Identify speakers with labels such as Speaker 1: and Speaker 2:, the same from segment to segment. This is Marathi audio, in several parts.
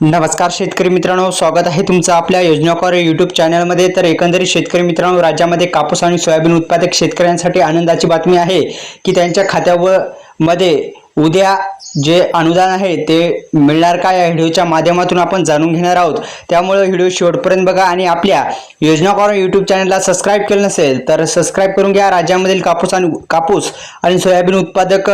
Speaker 1: नमस्कार शेतकरी मित्रांनो स्वागत आहे तुमचं आपल्या योजनाकार यूट्यूब चॅनलमध्ये. तर एकंदरीत शेतकरी मित्रांनो राज्यामध्ये कापूस आणि सोयाबीन उत्पादक शेतकऱ्यांसाठी आनंदाची बातमी आहे की त्यांच्या खात्यावर मध्ये उद्या जे अनुदान आहे ते मिळणार का या व्हिडिओच्या माध्यमातून आपण जाणून घेणार आहोत. त्यामुळे व्हिडिओ शेवटपर्यंत बघा आणि आपल्या योजनाकार यूट्यूब चॅनलला सबस्क्राईब केलं नसेल तर सबस्क्राईब करून घ्या. राज्यामधील कापूस आणि कापूस आणि सोयाबीन उत्पादक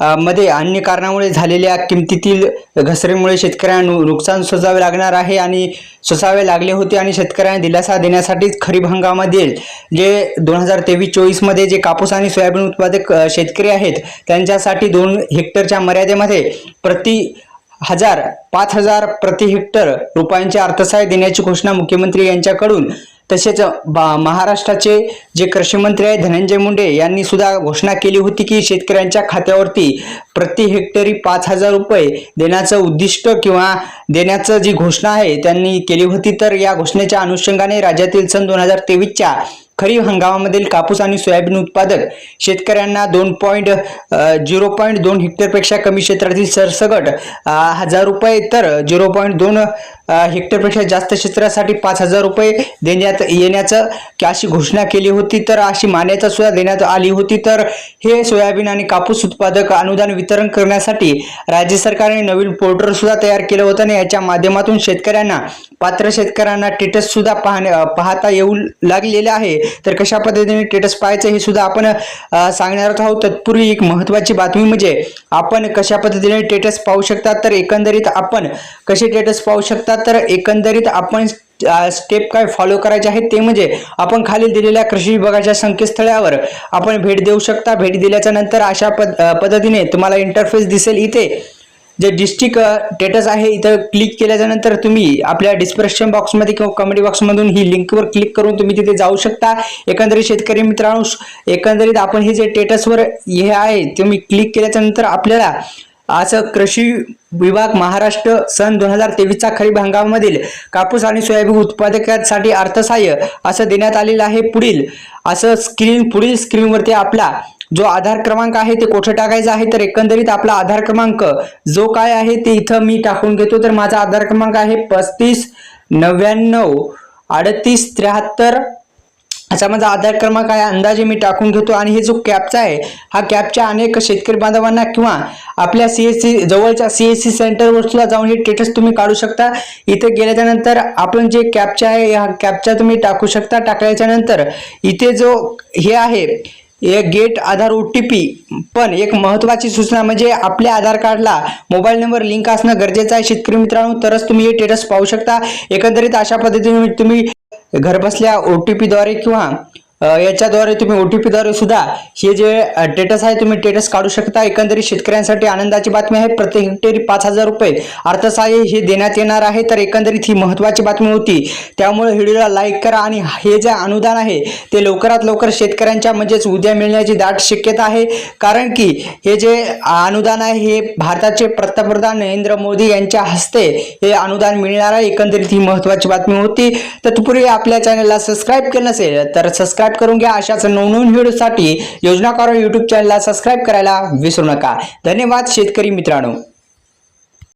Speaker 1: मध्ये अन्य कारणामुळे झालेल्या किमतीतील घसरणीमुळे शेतकऱ्यांना नु- नुकसान सोसावे लागणार आहे आणि सोसावे लागले होते आणि शेतकऱ्यांना दिलासा देण्यासाठीच खरीप हंगामातील जे दोन हजार तेवीस चोवीसमध्ये जे कापूस आणि सोयाबीन उत्पादक शेतकरी आहेत त्यांच्यासाठी दोन हेक्टरच्या मर्यादेमध्ये प्रति हजार पाच हजार प्रति हेक्टर रुपयांचे अर्थसहाय्य देण्याची घोषणा मुख्यमंत्री यांच्याकडून तसेच बा- महाराष्ट्राचे जे कृषी मंत्री आहे धनंजय मुंडे यांनी सुद्धा घोषणा केली होती की शेतकऱ्यांच्या खात्यावरती प्रति हेक्टरी पाच हजार रुपये देण्याचं उद्दिष्ट किंवा देण्याचं जी घोषणा आहे त्यांनी केली होती. तर या घोषणेच्या अनुषंगाने राज्यातील सन दोन हजार तेवीसच्या खरीप हंगामामधील कापूस आणि सोयाबीन उत्पादक शेतकऱ्यांना दोन पॉईंट झिरो पॉईंट दोन हेक्टरपेक्षा कमी क्षेत्रातील सरसगट हजार रुपये तर झिरो पॉईंट दोन हेक्टरपेक्षा जास्त क्षेत्रासाठी पाच हजार रुपये देण्यात येण्याचं की अशी घोषणा केली होती तर अशी मान्यता सुद्धा देण्यात आली होती. तर हे सोयाबीन आणि कापूस उत्पादक अनुदान वितरण करण्यासाठी राज्य सरकारने नवीन पोर्टल सुद्धा तयार केलं होतं आणि याच्या माध्यमातून शेतकऱ्यांना पात्र शेतकऱ्यांना टेटस सुद्धा पाहणे पाहता येऊ लागलेले आहे. तर कशा पद्धतीने टेटस पाहायचं हे सुद्धा आपण सांगणार आहोत. तत्पूर्वी एक महत्त्वाची बातमी म्हणजे आपण कशा पद्धतीने टेटस पाहू शकता तर एकंदरीत आपण कसे टेटस पाहू शकता तर एकंदरीत आपण स्टेप काय फॉलो करायचे आहेत ते म्हणजे आपण खाली दिलेल्या कृषी विभागाच्या संकेतस्थळावर आपण भेट देऊ शकता. भेट दिल्याच्या नंतर अशा पद पद्धतीने तुम्हाला इंटरफेस दिसेल इथे. जे डिस्ट्रिक्ट स्टेटस आहे इथं क्लिक केल्याच्यानंतर तुम्ही आपल्या डिस्क्रिप्शन बॉक्समध्ये किंवा कमेंट बॉक्समधून ही लिंकवर क्लिक करून तुम्ही तिथे जाऊ शकता. एकंदरीत शेतकरी मित्रांनो एकंदरीत आपण हे जे स्टेटसवर हे आहे तुम्ही क्लिक केल्याच्यानंतर आपल्याला असं कृषी विभाग महाराष्ट्र सन दोन हजार तेवीसचा खरीप हंगामामधील कापूस आणि सोयाबीन उत्पादकांसाठी अर्थसहाय्य असं देण्यात आलेलं आहे पुढील. असं स्क्रीन पुढील स्क्रीनवरती आपला जो आधार क्रमांक आहे ते कुठे टाकायचा आहे? तर एकंदरीत आपला आधार क्रमांक जो काय आहे ते इथं मी टाकून घेतो. तर माझा आधार क्रमांक आहे पस्तीस नव्याण्णव अडतीस त्र्याहत्तर. असा माझा आधार क्रमांक आहे. अंदाजे मी टाकून घेतो. आणि हे जो कॅपचा आहे हा कॅबच्या अनेक शेतकरी बांधवांना किंवा आपल्या सी एस सी जवळच्या सी एस सी सेंटरवर सुद्धा जाऊन हे स्टेटस तुम्ही काढू शकता. इथे गेल्याच्यानंतर आपण जे कॅबचे आहे ह्या कॅबच्या तुम्ही टाकू शकता. टाकल्याच्यानंतर इथे जो हे आहे एक get Aadhaar O T P. पण एक महत्त्वाची सूचना म्हणजे आपल्या आधार कार्डला मोबाईल नंबर लिंक असणं गरजेचं आहे. शेतकरी मित्रांनो तरच तुम्ही हे स्टेटस पाहू शकता. एकंदरीत अशा पद्धतीने तुम्ही घरबसल्या ओ टी पीद्वारे किंवा याच्याद्वारे तुम्ही ओ टी पीद्वारे सुद्धा हे जे टेटस आहे तुम्ही टेटस काढू शकता. एकंदरीत शेतकऱ्यांसाठी आनंदाची बातमी आहे. प्रत्येक हेक्टरी पाच हजार रुपये अर्थसहाय्य हे देण्यात येणार आहे. तर एकंदरीत ही महत्त्वाची बातमी होती. त्यामुळे व्हिडिओला लाईक करा आणि हे जे अनुदान आहे ते लवकरात लवकर शेतकऱ्यांच्या म्हणजेच उद्या मिळण्याची दाट शक्यता आहे. कारण की हे जे अनुदान आहे हे भारताचे पंतप्रधान नरेंद्र मोदी यांच्या हस्ते हे अनुदान मिळणार आहे. एकंदरीत ही महत्त्वाची बातमी होती. तर तत्पूर्वी आपल्या चॅनलला सबस्क्राईब केलं नसेल तर सबस्क्राईब करून घ्या. अशाच नवनवीन व्हिडिओसाठी योजनाकार यूट्यूब चॅनलला सबस्क्राईब करायला विसरू नका. धन्यवाद शेतकरी मित्रांनो.